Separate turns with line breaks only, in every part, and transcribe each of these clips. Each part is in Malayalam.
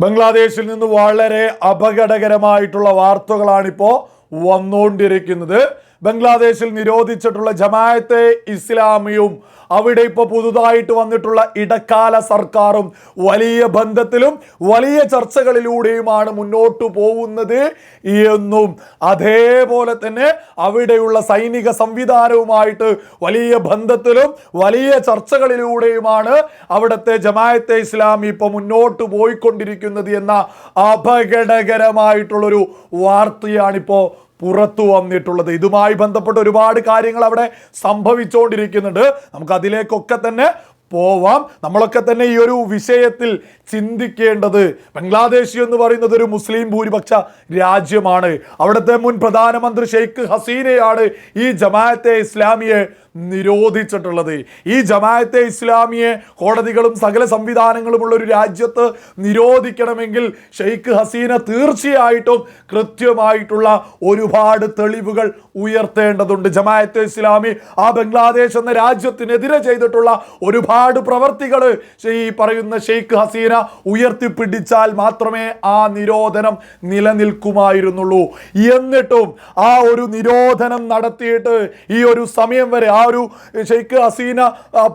ബംഗ്ലാദേശിൽ നിന്ന് വളരെ അപകടകരമായിട്ടുള്ള വാർത്തകളാണിപ്പോൾ വന്നുകൊണ്ടിരിക്കുന്നത് ബംഗ്ലാദേശിൽ നിരോധിച്ചിട്ടുള്ള ജമായത്തെ ഇസ്ലാമിയും അവിടെ ഇപ്പോൾ പുതുതായിട്ട് വന്നിട്ടുള്ള ഇടക്കാല സർക്കാരും വലിയ ബന്ധത്തിലും വലിയ ചർച്ചകളിലൂടെയുമാണ് മുന്നോട്ടു പോകുന്നത് എന്നും അതേപോലെ തന്നെ അവിടെയുള്ള സൈനിക സംവിധാനവുമായിട്ട് വലിയ ബന്ധത്തിലും വലിയ ചർച്ചകളിലൂടെയുമാണ് അവിടുത്തെ ജമായത്തെ ഇസ്ലാമി ഇപ്പോൾ മുന്നോട്ട് പോയിക്കൊണ്ടിരിക്കുന്നത് എന്ന അപകടകരമായിട്ടുള്ളൊരു വാർത്തയാണിപ്പോൾ പുറത്തു വന്നിട്ടുള്ളത്. ഇതുമായി ബന്ധപ്പെട്ട് ഒരുപാട് കാര്യങ്ങൾ അവിടെ സംഭവിച്ചുകൊണ്ടിരിക്കുന്നുണ്ട്. നമുക്ക് അതിലേക്കൊക്കെ തന്നെ പോവാം. നമ്മളൊക്കെ തന്നെ ഈ ഒരു വിഷയത്തിൽ ചിന്തിക്കേണ്ടത് ബംഗ്ലാദേശ് എന്ന് പറയുന്നത് ഒരു മുസ്ലിം ഭൂരിപക്ഷ രാജ്യമാണ്. അവിടുത്തെ മുൻ പ്രധാനമന്ത്രി ഷെയ്ഖ് ഹസീനയാണ് ഈ ജമാഅത്തെ ഇസ്ലാമിയെ നിരോധിച്ചിട്ടുള്ളത്. ഈ ജമാഅത്തെ ഇസ്ലാമിയെ കോടതികളും സകല സംവിധാനങ്ങളുമുള്ള ഒരു രാജ്യത്ത് നിരോധിക്കണമെങ്കിൽ ഷെയ്ഖ് ഹസീന തീർച്ചയായിട്ടും കൃത്യമായിട്ടുള്ള ഒരുപാട് തെളിവുകൾ ഉയർത്തേണ്ടതുണ്ട്. ജമാഅത്തെ ഇസ്ലാമി ആ ബംഗ്ലാദേശ് എന്ന രാജ്യത്തിനെതിരെ ചെയ്തിട്ടുള്ള ഒരുപാട് പ്രവർത്തികൾ ഈ പറയുന്ന ഷെയ്ഖ് ഹസീന ഉയർത്തിപ്പിടിച്ചാൽ മാത്രമേ ആ നിരോധനം നിലനിൽക്കുമായിരുന്നുള്ളൂ. എന്നിട്ടും ആ ഒരു നിരോധനം നടത്തിയിട്ട് ഈ ഒരു സമയം വരെ ആ ഒരു ഷെയ്ഖ് ഹസീന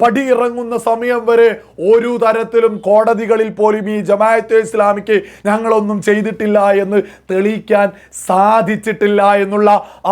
പടി ഇറങ്ങുന്ന സമയം വരെ ഒരു തരത്തിലും കോടതികളിൽ പോലും ഈ ജമാഅത്തെ ഇസ്ലാമിക്ക് ഞങ്ങളൊന്നും ചെയ്തിട്ടില്ല എന്ന് തെളിയിക്കാൻ സാധിച്ചിട്ടില്ല എന്നുള്ള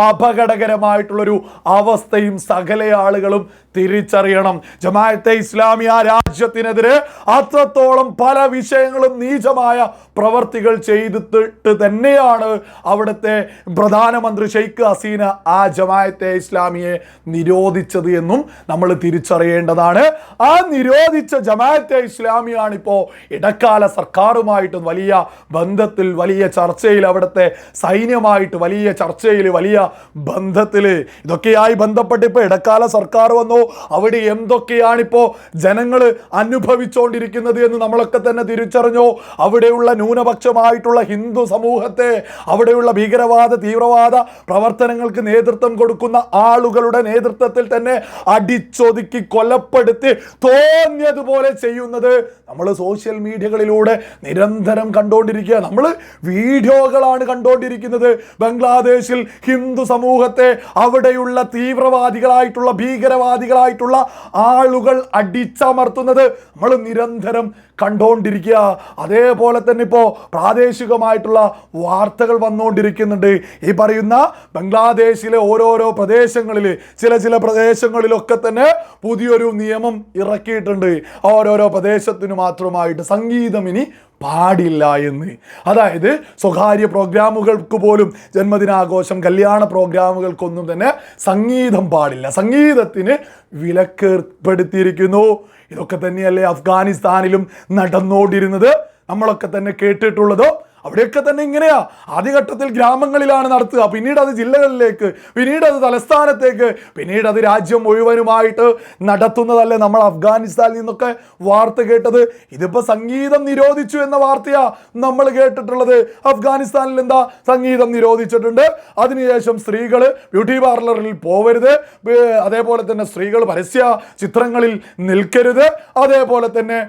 അപകടകരമായിട്ടുള്ളൊരു അവസ്ഥയും സകല ആളുകളും തിരിച്ചറിയണം. ജമാഅത്തെ ഇസ്ലാമി ആ രാജ്യത്തിനെതിരെ അത്രത്തോളം പല വിഷയങ്ങളും നീചമായ പ്രവർത്തികൾ ചെയ്തിട്ട് തന്നെയാണ് അവിടുത്തെ പ്രധാനമന്ത്രി ഷെയ്ഖ് ഹസീന ആ ജമായത്തെ ഇസ്ലാമിയെ നിരോധിച്ചത് എന്നും നമ്മൾ തിരിച്ചറിയേണ്ടതാണ്. ആ നിരോധിച്ച ജമാഅത്തെ ഇസ്ലാമിയാണ് ഇപ്പോൾ ഇടക്കാല സർക്കാരുമായിട്ടും വലിയ ബന്ധത്തിൽ വലിയ ചർച്ചയിൽ അവിടുത്തെ സൈന്യമായിട്ട് വലിയ ചർച്ചയിൽ വലിയ ബന്ധത്തിൽ ഇതൊക്കെയായി ബന്ധപ്പെട്ട് ഇപ്പോൾ ഇടക്കാല സർക്കാർ വന്നു. അവിടെ എന്തൊക്കെയാണിപ്പോൾ ജനങ്ങൾ അനുഭവിച്ചുകൊണ്ടിരിക്കുന്നത് എന്ന് നമ്മളൊക്കെ തന്നെ തിരിച്ചറിഞ്ഞു. അവിടെയുള്ള ന്യൂനപക്ഷമായിട്ടുള്ള ഹിന്ദു സമൂഹത്തെ അവിടെയുള്ള ഭീകരവാദ തീവ്രവാദ പ്രവർത്തനങ്ങൾക്ക് നേതൃത്വം കൊടുക്കുന്ന ആളുകളുടെ നേതൃത്വത്തിൽ തന്നെ അടിച്ചൊതുക്കി കൊലപ്പെടുത്തി തോന്നിയതുപോലെ ചെയ്യുന്നത് നമ്മൾ സോഷ്യൽ മീഡിയകളിലൂടെ നിരന്തരം കണ്ടുകൊണ്ടിരിക്കുക. നമ്മൾ വീഡിയോകളാണ് കണ്ടുകൊണ്ടിരിക്കുന്നത്. ബംഗ്ലാദേശിൽ ഹിന്ദു സമൂഹത്തെ അവിടെയുള്ള തീവ്രവാദികളായിട്ടുള്ള ഭീകരവാദികളായിട്ടുള്ള ആളുകൾ അടിച്ചമർത്തുന്നത് നമ്മൾ നിരന്തരം കണ്ടുകൊണ്ടിരിക്കുക അതേപോലെ തന്നെ ഇപ്പോൾ പ്രാദേശികമായിട്ടുള്ള വാർത്തകൾ വന്നുകൊണ്ടിരിക്കുന്നുണ്ട് ഈ പറയുന്ന ബംഗ്ലാദേശിലെ ഓരോരോ പ്രദേശങ്ങളിൽ ചില ചില പ്രദേശങ്ങളിലൊക്കെ തന്നെ പുതിയൊരു നിയമം ഇറക്കിയിട്ടുണ്ട്. ഓരോരോ പ്രദേശത്തിനു മാത്രമായിട്ട് സംഗീതം ഇനി പാടില്ല എന്ന്. അതായത് സ്വകാര്യ പ്രോഗ്രാമുകൾക്ക് പോലും ജന്മദിനാഘോഷം കല്യാണ പ്രോഗ്രാമുകൾക്കൊന്നും തന്നെ സംഗീതം പാടില്ല. സംഗീതത്തിന് വിലക്കേർപ്പെടുത്തിയിരിക്കുന്നു. ഇതൊക്കെ തന്നെയല്ലേ അഫ്ഗാനിസ്ഥാനിലും നടന്നോണ്ടിരുന്നത്? നമ്മളൊക്കെ തന്നെ കേട്ടിട്ടുള്ളതോ? അവിടെയൊക്കെ തന്നെ ഇങ്ങനെയാ. ആദ്യഘട്ടത്തിൽ ഗ്രാമങ്ങളിലാണ് നടത്തുക. പിന്നീട് അത് ജില്ലകളിലേക്ക് പിന്നീട് അത് തലസ്ഥാനത്തേക്ക് പിന്നീട് അത് രാജ്യം മുഴുവനുമായിട്ട് നടത്തുന്നതല്ലേ നമ്മൾ അഫ്ഗാനിസ്ഥാനിൽ നിന്നൊക്കെ വാർത്ത കേട്ടത്. ഇതിപ്പോൾ സംഗീതം നിരോധിച്ചു എന്ന വാർത്തയാ നമ്മൾ കേട്ടിട്ടുള്ളത്. അഫ്ഗാനിസ്ഥാനിൽ എന്താ സംഗീതം നിരോധിച്ചിട്ടുണ്ട്? അതിനുശേഷം സ്ത്രീകൾ ബ്യൂട്ടി പാർലറിൽ പോവരുത്. അതേപോലെ തന്നെ സ്ത്രീകൾ പരസ്യ ചിത്രങ്ങളിൽ നിൽക്കരുത്. അതേപോലെ തന്നെ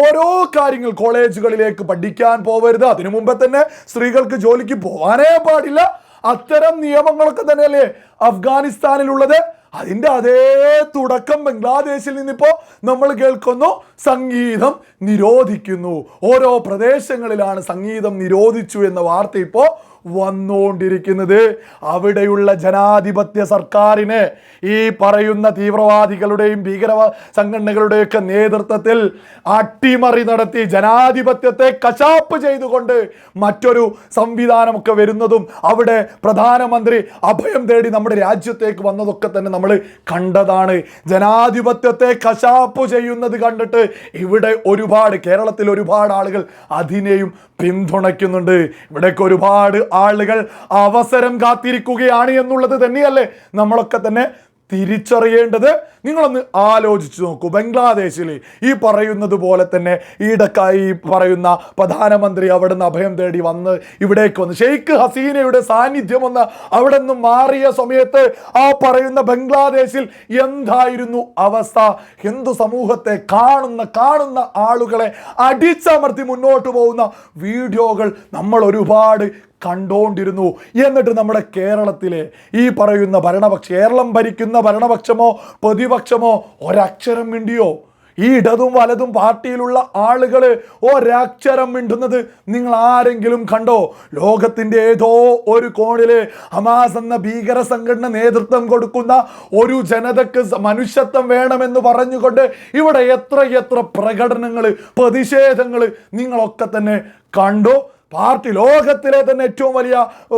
ഓരോ കാര്യങ്ങൾ കോളേജുകളിലേക്ക് പഠിക്കാൻ പോവരുത്. അതിനു മുമ്പേ തന്നെ സ്ത്രീകൾക്ക് ജോലിക്ക് പോകാനേ പാടില്ല. അത്തരം നിയമങ്ങളൊക്കെ തന്നെയല്ലേ അഫ്ഗാനിസ്ഥാനിലുള്ളത്. അതിന്റെ അതേ തുടക്കം ബംഗ്ലാദേശിൽ നിന്നിപ്പോൾ നമ്മൾ കേൾക്കുന്നു. സംഗീതം നിരോധിക്കുന്നു. ഓരോ പ്രദേശങ്ങളിലാണ് സംഗീതം നിരോധിച്ചു എന്ന വാർത്ത ഇപ്പോൾ വന്നുകൊണ്ടിരിക്കുന്നത്. അവിടെയുള്ള ജനാധിപത്യ സർക്കാരിനെ ഈ പറയുന്ന തീവ്രവാദികളുടെയും ഭീകരവാ സംഘടനകളുടെയൊക്കെ നേതൃത്വത്തിൽ അട്ടിമറി നടത്തി ജനാധിപത്യത്തെ കശാപ്പ് ചെയ്തുകൊണ്ട് മറ്റൊരു സംവിധാനമൊക്കെ വരുന്നതും അവിടെ പ്രധാനമന്ത്രി അഭയം തേടി നമ്മുടെ രാജ്യത്തേക്ക് വന്നതൊക്കെ തന്നെ നമ്മൾ കണ്ടതാണ്. ജനാധിപത്യത്തെ കശാപ്പ് ചെയ്യുന്നത് കണ്ടിട്ട് ഇവിടെ ഒരുപാട് കേരളത്തിൽ ഒരുപാട് ആളുകൾ അതിനെയും പിന്തുണയ്ക്കുന്നുണ്ട്. ഇവിടേക്ക് ഒരുപാട് ആളുകൾ അവസരം കാത്തിരിക്കുകയാണ് എന്നുള്ളത് തന്നെയല്ലേ നമ്മളൊക്കെ തന്നെ തിരിച്ചറിയേണ്ടത്. നിങ്ങളൊന്ന് ആലോചിച്ച് നോക്കൂ. ബംഗ്ലാദേശിൽ ഈ പറയുന്നത് പോലെ തന്നെ ഈടക്കായി പറയുന്ന പ്രധാനമന്ത്രി അവിടെ നിന്ന് അഭയം തേടി വന്ന് ഇവിടേക്ക് വന്ന് ഷെയ്ഖ് ഹസീനയുടെ സാന്നിധ്യം ഒന്ന് അവിടെ നിന്ന് മാറിയ സമയത്ത് ആ പറയുന്ന ബംഗ്ലാദേശിൽ എന്തായിരുന്നു അവസ്ഥ? ഹിന്ദു സമൂഹത്തെ കാണുന്ന കാണുന്ന ആളുകളെ അടിച്ചമർത്തി മുന്നോട്ട് പോകുന്ന വീഡിയോകൾ നമ്മൾ ഒരുപാട് കണ്ടോണ്ടിരുന്നു. എന്നിട്ട് നമ്മുടെ കേരളത്തിലെ ഈ പറയുന്ന ഭരണപക്ഷ കേരളം ഭരിക്കുന്ന ഭരണപക്ഷമോ പ്രതിപക്ഷമോ ഒരക്ഷരം മിണ്ടിയോ? ഈ ഇടതും വലതും പാർട്ടിയിലുള്ള ആളുകൾ ഒരക്ഷരം മിണ്ടുന്നത് നിങ്ങൾ ആരെങ്കിലും കണ്ടോ? ലോകത്തിന്റെ ഏതോ ഒരു കോണിൽ ഹമാസ് എന്ന ഭീകര സംഘടന നേതൃത്വം കൊടുക്കുന്ന ഒരു ജനതക്ക് മനുഷ്യത്വം വേണമെന്ന് പറഞ്ഞുകൊണ്ട് ഇവിടെ എത്ര എത്ര പ്രകടനങ്ങൾ പ്രതിഷേധങ്ങൾ നിങ്ങളൊക്കെ തന്നെ കണ്ടു? പാർട്ടി ലോകത്തിലെ തന്നെ ഏറ്റവും വലിയ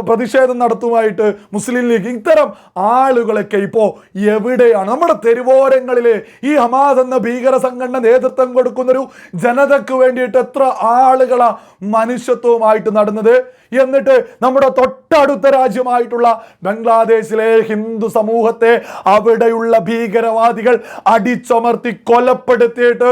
പ്രതിഷേധം നടത്തുമായിട്ട് മുസ്ലിം ലീഗ് ഇത്തരം ആളുകളൊക്കെ ഇപ്പോൾ എവിടെയാണ്? നമ്മുടെ തെരുവോരങ്ങളിൽ ഈ ഹമാസ് എന്ന ഭീകര സംഘടന നേതൃത്വം കൊടുക്കുന്നൊരു ജനതയ്ക്ക് വേണ്ടിയിട്ട് എത്ര ആളുകളാ മനുഷ്യത്വവുമായിട്ട് നടന്നത്? എന്നിട്ട് നമ്മുടെ തൊട്ടടുത്ത രാജ്യമായിട്ടുള്ള ബംഗ്ലാദേശിലെ ഹിന്ദു സമൂഹത്തെ അവിടെയുള്ള ഭീകരവാദികൾ അടിച്ചമർത്തി കൊലപ്പെടുത്തിയിട്ട്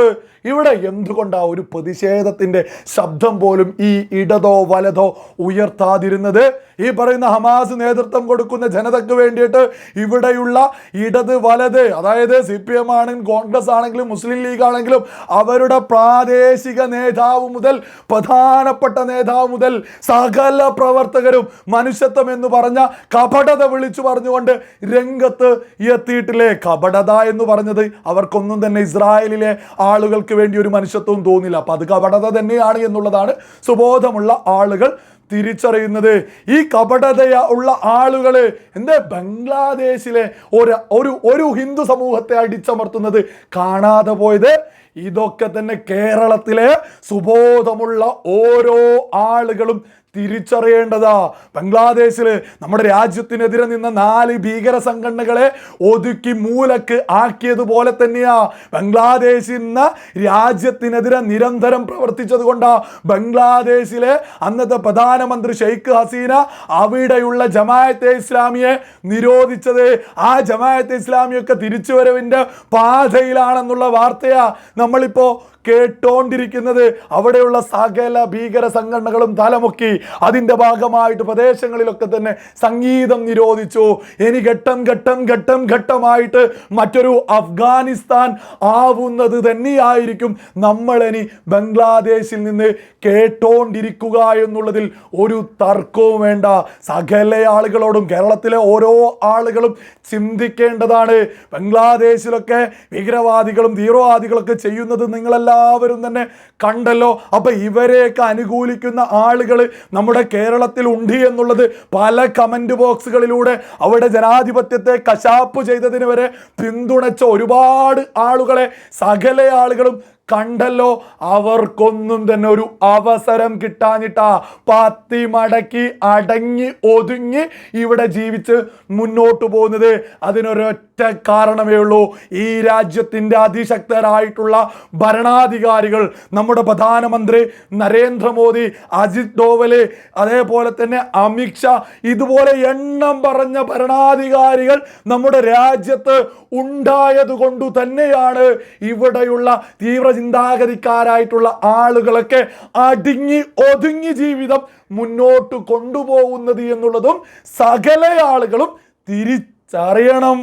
ഇവിടെ എന്തുകൊണ്ടാ ഒരു പ്രതിഷേധത്തിന്റെ ശബ്ദം പോലും ഈ ഇടതോ വലതോ ഉയർത്താതിരുന്നത്. ഈ പറയുന്ന ഹമാസ് നേതൃത്വം കൊടുക്കുന്ന ജനതയ്ക്ക് വേണ്ടിയിട്ട് ഇവിടെയുള്ള ഇടത് വലത് അതായത് സി പി എം ആണെങ്കിലും കോൺഗ്രസ് ആണെങ്കിലും മുസ്ലിം ലീഗ് ആണെങ്കിലും അവരുടെ പ്രാദേശിക നേതാവ് മുതൽ പ്രധാനപ്പെട്ട നേതാവ് മുതൽ സകല പ്രവർത്തകരും മനുഷ്യത്വം എന്ന് പറഞ്ഞ കപടത വിളിച്ചു പറഞ്ഞുകൊണ്ട് രംഗത്ത് എത്തിയിട്ടില്ലേ? കപടത എന്ന് പറഞ്ഞത് അവർക്കൊന്നും തന്നെ ഇസ്രായേലിലെ ആളുകൾക്ക് വേണ്ടി ഒരു മനുഷ്യത്വവും തോന്നില്ല. അപ്പൊ അത് കപടത തന്നെയാണ് എന്നുള്ളതാണ് സുബോധമുള്ള ആളുകൾ തിരിച്ചറിയുന്നത് ഈ കപടതയ ഉള്ള ആളുകൾ എന്താ ബംഗ്ലാദേശിലെ ഒരു ഒരു ഒരു ഹിന്ദു സമൂഹത്തെ അടിച്ചമർത്തുന്നത് കാണാതെ പോയത്? ഇതൊക്കെ തന്നെ കേരളത്തിലെ സുബോധമുള്ള ഓരോ ആളുകളും തിരിച്ചറിയേണ്ടതാ. ബംഗ്ലാദേശിൽ നമ്മുടെ രാജ്യത്തിനെതിരെ നിന്ന നാല് ഭീകര സംഘടനകളെ ഒതുക്കി മൂലക്ക് ആക്കിയതുപോലെ തന്നെയാ. ബംഗ്ലാദേശിൽ നിന്ന് രാജ്യത്തിനെതിരെ നിരന്തരം പ്രവർത്തിച്ചത് കൊണ്ടാ. ബംഗ്ലാദേശിലെ അന്നത്തെ പ്രധാനമന്ത്രി ഷെയ്ഖ് ഹസീന അവിടെയുള്ള ജമായത്തെ ഇസ്ലാമിയെ നിരോധിച്ചത്. ആ ജമായത്തെ ഇസ്ലാമിയൊക്കെ തിരിച്ചുവരവിന്റെ പാതയിലാണെന്നുള്ള വാർത്തയാ നമ്മളിപ്പോ കേട്ടോണ്ടിരിക്കുന്നത്. അവിടെയുള്ള സകല ഭീകര സംഘടനകളും തലമുക്കി അതിന്റെ ഭാഗമായിട്ട് പ്രദേശങ്ങളിലൊക്കെ തന്നെ സംഗീതം നിരോധിച്ചു. ഇനി ഘട്ടം ഘട്ടം ഘട്ടം ഘട്ടമായിട്ട് മറ്റൊരു അഫ്ഗാനിസ്ഥാൻ ആവുന്നത് തന്നെയായിരിക്കും. നമ്മളിനി ബംഗ്ലാദേശിൽ നിന്ന് കേട്ടോണ്ടിരിക്കുക എന്നുള്ളതിൽ ഒരു തർക്കവും വേണ്ട. സകല ആളുകളോടും കേരളത്തിലെ ഓരോ ആളുകളും ചിന്തിക്കേണ്ടതാണ്. ബംഗ്ലാദേശിലൊക്കെ ഭീകരവാദികളും തീവ്രവാദികളൊക്കെ ചെയ്യുന്നത് നിങ്ങളെല്ലാവരും തന്നെ കണ്ടല്ലോ. അപ്പൊ ഇവരെയൊക്കെ അനുകൂലിക്കുന്ന ആളുകൾ നമ്മുടെ കേരളത്തിൽ ഉണ്ട് എന്നുള്ളത് പല കമന്റ് ബോക്സുകളിലൂടെ അവിടെ ജനാധിപത്യത്തെ കശാപ്പ് ചെയ്തതിന് വരെ പിന്തുണച്ച ഒരുപാട് ആളുകളെ സകല ആളുകളും കണ്ടല്ലോ അവർക്കൊന്നും തന്നെ ഒരു അവസരം കിട്ടാഞ്ഞിട്ടാ പത്തി മടക്കി അടങ്ങി ഒതുങ്ങി ഇവിടെ ജീവിച്ച് മുന്നോട്ട് പോകുന്നത്. അതിനൊരൊറ്റ കാരണമേ ഉള്ളൂ ഈ രാജ്യത്തിന്റെ അതിശക്തരായിട്ടുള്ള ഭരണാധികാരികൾ. നമ്മുടെ പ്രധാനമന്ത്രി നരേന്ദ്രമോദി അജിത് ഡോവൽ അതേപോലെ തന്നെ അമിത്ഷാ ഇതുപോലെ എണ്ണം പറഞ്ഞ ഭരണാധികാരികൾ നമ്മുടെ രാജ്യത്ത് ഉണ്ടായത് കൊണ്ടു തന്നെയാണ് ഇവിടെയുള്ള തീവ്ര ചിന്താഗതിക്കാരായിട്ടുള്ള ആളുകളൊക്കെ അടിങ്ങി ഒതുങ്ങി ജീവിതം മുന്നോട്ട് കൊണ്ടുപോകുന്നത് എന്നുള്ളതും സകല ആളുകളും തിരിച്ചറിയണം.